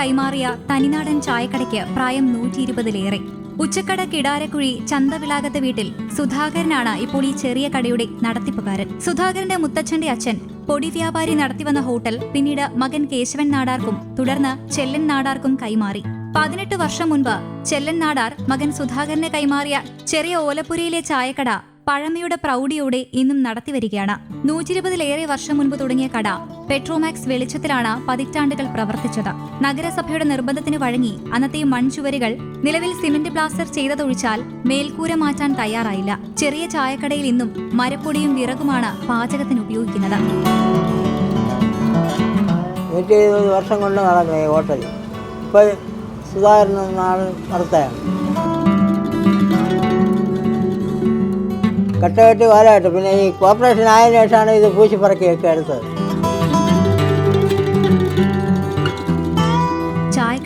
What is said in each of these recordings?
കൈമാറിയ തനിനാടൻ ചായക്കടയ്ക്ക് പ്രായം നൂറ്റി ഇരുപതിലേറെ ഉച്ചക്കട കിടാരക്കുഴി ചന്തവിളാകത്ത് വീട്ടിൽ സുധാകരനാണ് ഇപ്പോൾ ഈ ചെറിയ കടയുടെ നടത്തിപ്പുകാരൻ. സുധാകരന്റെ മുത്തച്ഛന്റെ അച്ഛൻ പൊടി വ്യാപാരി നടത്തിവന്ന ഹോട്ടൽ പിന്നീട് മകൻ കേശവൻ നാടാർക്കും തുടർന്ന് ചെല്ലൻ നാടാർക്കും കൈമാറി. പതിനെട്ട് വർഷം മുൻപ് ചെല്ലൻ നാടാർ മകൻ സുധാകരനെ കൈമാറിയ ചെറിയ ഓലപ്പുരയിലെ ചായക്കട പഴമയുടെ പ്രൗഢിയോടെ ഇന്നും നടത്തിവരികയാണ് നൂറ്റിരുപതിലേറെ വർഷം മുൻപ് തുടങ്ങിയ കട പെട്രോമാക്സ് വെളിച്ചത്തിലാണ് പതിറ്റാണ്ടുകൾ പ്രവർത്തിച്ചത്. നഗരസഭയുടെ നിർബന്ധത്തിന് വഴങ്ങി അന്നത്തെ മൺചുവരുകൾ നിലവിൽ സിമന്റ് പ്ലാസ്റ്റർ ചെയ്തതൊഴിച്ചാൽ മേൽക്കൂര മാറ്റാൻ തയ്യാറായില്ല. ചെറിയ ചായക്കടയിൽ ഇന്നും മരപ്പൊടിയും വിറകുമാണ് പാചകത്തിന് ഉപയോഗിക്കുന്നത്. നൂറ്റി വർഷം കൊണ്ട് നടക്കുന്ന ഹോട്ടൽ ഇപ്പോൾ സുധാകരൻ നാൾ നടത്തുകയാണ്. കെട്ടുകെട്ടി കാലമായിട്ട് പിന്നെ ഈ കോർപ്പറേഷൻ ആയതിനു ശേഷമാണ് ഇത് പൂശിപ്പറക്കിയൊക്കെ എടുത്തത്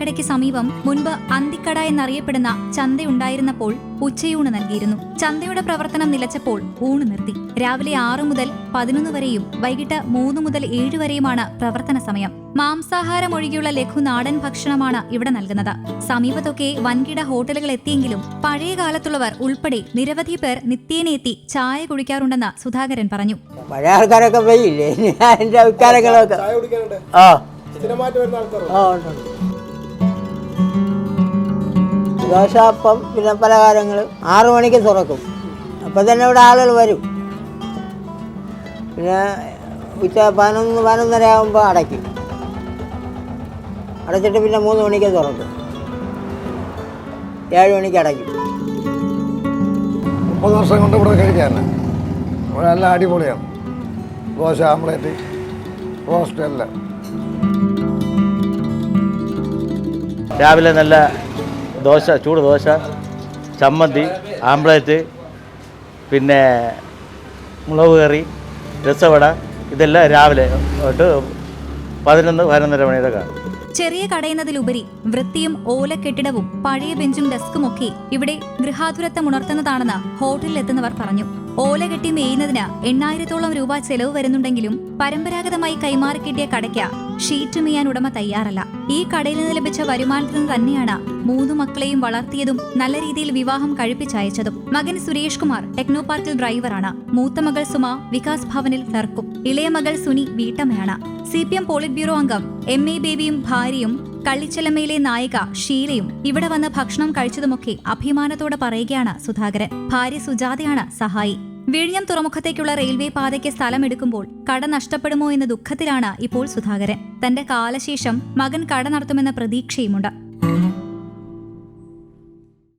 ചായക്കടയ്ക്ക് സമീപം മുൻപ് അന്തിക്കട എന്നറിയപ്പെടുന്ന ചന്തയുണ്ടായിരുന്നപ്പോൾ ഉച്ചയൂണ് നൽകിയിരുന്നു. ചന്തയുടെ പ്രവർത്തനം നിലച്ചപ്പോൾ ഊണ് നിർത്തി. രാവിലെ ആറു മുതൽ പതിനൊന്ന് വരെയും വൈകിട്ട് മൂന്ന് മുതൽ ഏഴ് വരെയുമാണ് പ്രവർത്തന സമയം. മാംസാഹാരം ഒഴികെയുള്ള ലഘു നാടൻ ഭക്ഷണമാണ് ഇവിടെ നൽകുന്നത്. സമീപത്തൊക്കെ വൻകിട ഹോട്ടലുകൾ എത്തിയെങ്കിലും പഴയ കാലത്തുള്ളവർ ഉൾപ്പെടെ നിരവധി പേർ നിത്യേന എത്തി ചായ കുടിക്കാറുണ്ടെന്ന് സുധാകരൻ പറഞ്ഞു. പഴയ ആൾക്കാരൊക്കെ പോയില്ലേ? കുടിക്കാനുണ്ട്. ആ. സ്ഥിരമായിട്ട് അപ്പം പിന്നെ പലഹാരങ്ങൾ ആറു മണിക്ക് തുറക്കും. അപ്പം തന്നെ ഇവിടെ ആളുകൾ വരും. പിന്നെ ഉച്ച പതിനൊന്ന് പതിനൊന്നര ആകുമ്പോൾ അടയ്ക്കും. അടച്ചിട്ട് പിന്നെ മൂന്ന് മണിക്ക് തുറക്കും. ഏഴ് മണിക്ക് അടയ്ക്കും. മുപ്പത് വർഷം കൊണ്ട് ഇവിടെ കഴിക്കാൻ ഇവിടെ എല്ലാം അടിപൊളിയാണ്. ദോശ ആംപ്ലേറ്റ് റോസ്റ്റ് എല്ലാം. രാവിലെ നല്ല ദോശ ചൂട് ദോശ ചമ്മന്തി ആംപ്ലേറ്റ് പിന്നെ മുളക് കറി രസവട ഇതെല്ലാം രാവിലെ തൊട്ട് പതിനൊന്ന് പതിനൊന്നര മണിയുടെ കാണും. ചെറിയ കടയുന്നതിലുപരി വൃത്തിയും ഓലക്കെട്ടിടവും പഴയ ബെഞ്ചും ഡെസ്കും ഒക്കെ ഇവിടെ ഗൃഹാതുരത്വം ഉണർത്തുന്നതാണെന്ന് ഹോട്ടലിൽ എത്തുന്നവർ പറഞ്ഞു. ഓല കെട്ടി മേയുന്നതിന് എണ്ണായിരത്തോളം രൂപ ചെലവ് വരുന്നുണ്ടെങ്കിലും പരമ്പരാഗതമായി കൈമാറി കിട്ടിയ കടയ്ക്ക് ഷീറ്റ് മേയാൻ ഉടമ തയ്യാറല്ല. ഈ കടയിൽ നിന്ന് ലഭിച്ച വരുമാനത്തിൽ നിന്ന് തന്നെയാണ് മൂന്നു മക്കളെയും വളർത്തിയതും നല്ല രീതിയിൽ വിവാഹം കഴിപ്പിച്ചയച്ചതും മകൻ സുരേഷ് കുമാർ ടെക്നോ പാർക്കിൽ ഡ്രൈവറാണ് മൂത്ത മകൾ സുമ വികാസ് ഭവനിൽ ക്ലർക്കും ഇളയ മകൾ സുനി വീട്ടമ്മയാണ്. C P M politburo അംഗം എം എ ബേബിയും ഭാര്യയും കള്ളിച്ചെലമ്മയിലെ നായിക ഷീലയും ഇവിടെ വന്ന് ഭക്ഷണം കഴിച്ചതുമൊക്കെ അഭിമാനത്തോടെ പറയുകയാണ് സുധാകരൻ. ഭാര്യ സുജാതയാണ് സഹായി. വിഴിഞ്ഞം തുറമുഖത്തേക്കുള്ള റെയിൽവേ പാതയ്ക്ക് സ്ഥലമെടുക്കുമ്പോൾ കട നഷ്ടപ്പെടുമോ എന്ന ദുഃഖത്തിലാണ് ഇപ്പോൾ സുധാകരൻ. തന്റെ കാലശേഷം മകൻ കട നടത്തുമെന്ന പ്രതീക്ഷയുമുണ്ട്.